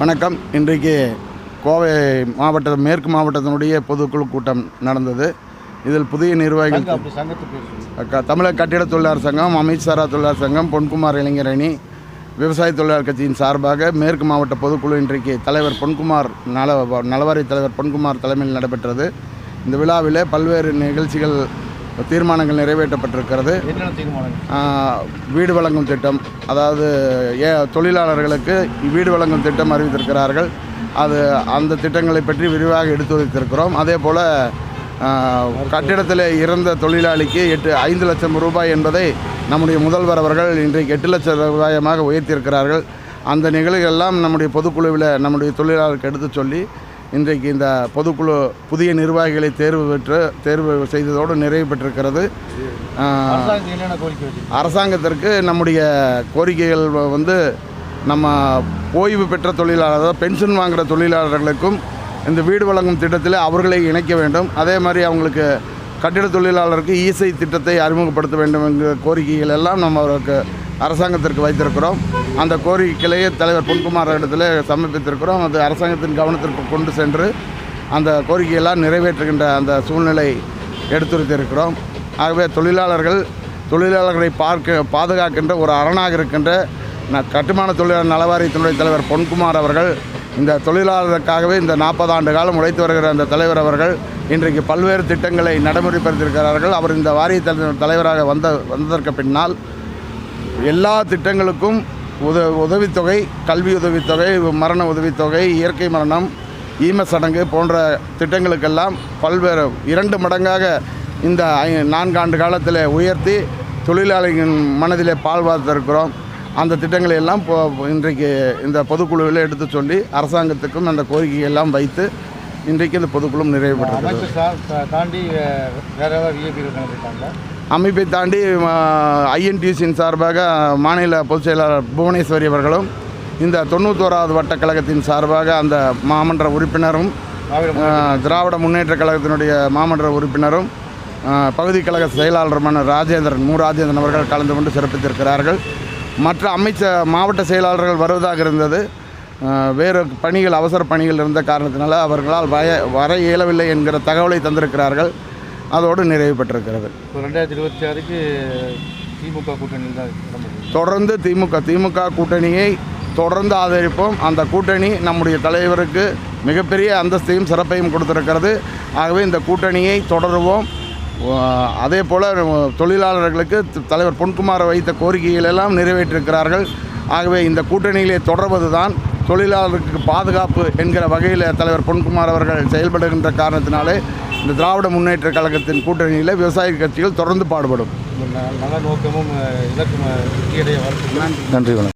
வணக்கம். இன்றைக்கு கோவை மாவட்ட மேற்கு மாவட்டத்தினுடைய பொதுக்குழு கூட்டம் நடந்தது. இதில் புதிய நிர்வாகிகள் தமிழக கட்டிட தொழிலாளர் சங்கம் அமைச்சாரா தொழிலாளர் சங்கம் பொன்குமார் இளைஞர் அணி விவசாய தொழிலாளர் கட்சியின் சார்பாக மேற்கு மாவட்ட பொதுக்குழு இன்றைக்கு தலைவர் பொன்குமார் நல நலவாரி தலைவர் பொன்குமார் தலைமையில் நடைபெற்றது. இந்த விழாவிலே பல்வேறு நிகழ்ச்சிகள் தீர்மானங்கள் நிறைவேற்றப்பட்டிருக்கிறது. வீடு வழங்கும் திட்டம் அதாவது ஏ தொழிலாளர்களுக்கு வீடு வழங்கும் திட்டம் அறிவித்திருக்கிறார்கள். அது அந்த திட்டங்களை பற்றி விரிவாக எடுத்துரைத்திருக்கிறோம். அதே போல் கட்டிடத்தில் இறந்த தொழிலாளிக்கு எட்டு ஐந்து லட்சம் ரூபாய் என்பதை நம்முடைய முதல்வர் அவர்கள் இன்றைக்கு எட்டு லட்சம் ரூபாயமாக உயர்த்தியிருக்கிறார்கள். அந்த நிகழ்வுகளெல்லாம் நம்முடைய பொதுக்குழுவில் நம்முடைய தொழிலாளருக்கு எடுத்துச் சொல்லி இன்றைக்கு இந்த பொதுக்குழு புதிய நிர்வாகிகளை தேர்வு பெற்று தேர்வு செய்ததோடு நிறைவு பெற்றிருக்கிறது. அரசாங்கத்திற்கு நம்முடைய கோரிக்கைகள் வந்து நம்ம ஓய்வு பெற்ற தொழிலாளர் அதாவது பென்ஷன் வாங்குகிற தொழிலாளர்களுக்கும் இந்த வீடு வழங்கும் திட்டத்தில் அவர்களை இணைக்க வேண்டும். அதே மாதிரி அவங்களுக்கு கட்டிட தொழிலாளருக்கு இசை திட்டத்தை அறிமுகப்படுத்த வேண்டும் என்கிற கோரிக்கைகள் எல்லாம் நம்ம அவருக்கு அரசாங்கத்திற்கு வைத்திருக்கிறோம். அந்த கோரிக்கையிலேயே தலைவர் பொன்குமார் இடத்துல சமர்ப்பித்திருக்கிறோம். அது அரசாங்கத்தின் கவனத்திற்கு கொண்டு சென்று அந்த கோரிக்கையெல்லாம் நிறைவேற்றுகின்ற அந்த சூழ்நிலை எடுத்துரைத்திருக்கிறோம். ஆகவே தொழிலாளர்கள் தொழிலாளர்களை பார்க்க பாதுகாக்கின்ற ஒரு அரணாக இருக்கின்ற ந- கட்டுமான தொழிலாளர் நலவாரியத்தினுடைய தலைவர் பொன்குமார் அவர்கள் இந்த தொழிலாளருக்காகவே இந்த நாற்பது ஆண்டு காலம் உழைத்து வருகிற அந்த தலைவர் அவர்கள் இன்றைக்கு பல்வேறு திட்டங்களை நடைமுறைப்படுத்தியிருக்கிறார்கள். அவர் இந்த வாரிய தலை- தலைவராக வந்த வந்ததற்கு பின்னால் எல்லா திட்டங்களுக்கும் உத உதவித்தொகை கல்வி உதவித்தொகை மரண உதவித்தொகை இயற்கை மரணம் ஈம சடங்கு போன்ற திட்டங்களுக்கெல்லாம் பல்வேறு இரண்டு மடங்காக இந்த ஐ- நான்காண்டு காலத்தில் உயர்த்தி தொழிலாளிகளின் மனதிலே பால் வார்த்திருக்கிறோம் அந்த திட்டங்களை எல்லாம் இப்போ இன்றைக்கு இந்த பொதுக்குழுவில் எடுத்து சொல்லி அரசாங்கத்துக்கும் அந்த கோரிக்கையெல்லாம் வைத்து இன்றைக்கு இந்த பொதுக்குழு நிறைவு பெற்றது தாண்டி வேறு வேற ஏதாவது விஐபிகள் அமைப்பை தாண்டி ஐஎன்டியூசியின் சார்பாக மாநில பொதுச் செயலாளர் புவனேஸ்வரி அவர்களும் இந்த தொண்ணூத்தோராவது வட்ட கழகத்தின் சார்பாக அந்த மாமன்ற உறுப்பினரும் திராவிட முன்னேற்ற கழகத்தினுடைய மாமன்ற உறுப்பினரும் பகுதி கழக செயலாளருமான ராஜேந்திரன் மு. ராஜேந்திரன் அவர்கள் கலந்து கொண்டு சிறப்பித்திருக்கிறார்கள். மற்ற அமைச்ச மாவட்ட செயலாளர்கள் வருவதாக இருந்தது. வேறு பணிகள் அவசர பணிகள் இருந்த காரணத்தினால அவர்களால் வய வர இயலவில்லை என்கிற தகவலை தந்திருக்கிறார்கள். அதோடு நிறைவு பெற்றிருக்கிறது. இப்போ ரெண்டாயிரத்தி இருபத்தி ஆறுக்கு திமுக கூட்டணியில் தான் நடந்தது தொடர்ந்து திமுக திமுக கூட்டணியை தொடர்ந்து ஆதரிப்போம். அந்த கூட்டணி நம்முடைய தலைவருக்கு மிகப்பெரிய அந்தஸ்தையும் சிறப்பையும் கொடுத்திருக்கிறது. ஆகவே இந்த கூட்டணியை தொடருவோம். அதே போல் தொழிலாளர்களுக்கு தலைவர் பொன்குமார் வைத்த கோரிக்கைகள் எல்லாம் நிறைவேற்றிருக்கிறார்கள். ஆகவே இந்த கூட்டணியிலே தொடர்வது தான் தொழிலாளருக்கு பாதுகாப்பு என்கிற வகையில் தலைவர் பொன்குமார் அவர்கள் செயல்படுகின்ற காரணத்தினாலே இந்த திராவிட முன்னேற்ற கழகத்தின் கூட்டணியில் விவசாய கட்சிகள் தொடர்ந்து பாடுபடும். இந்த ந- நல நோக்கமும் நன்றி வணக்கம்.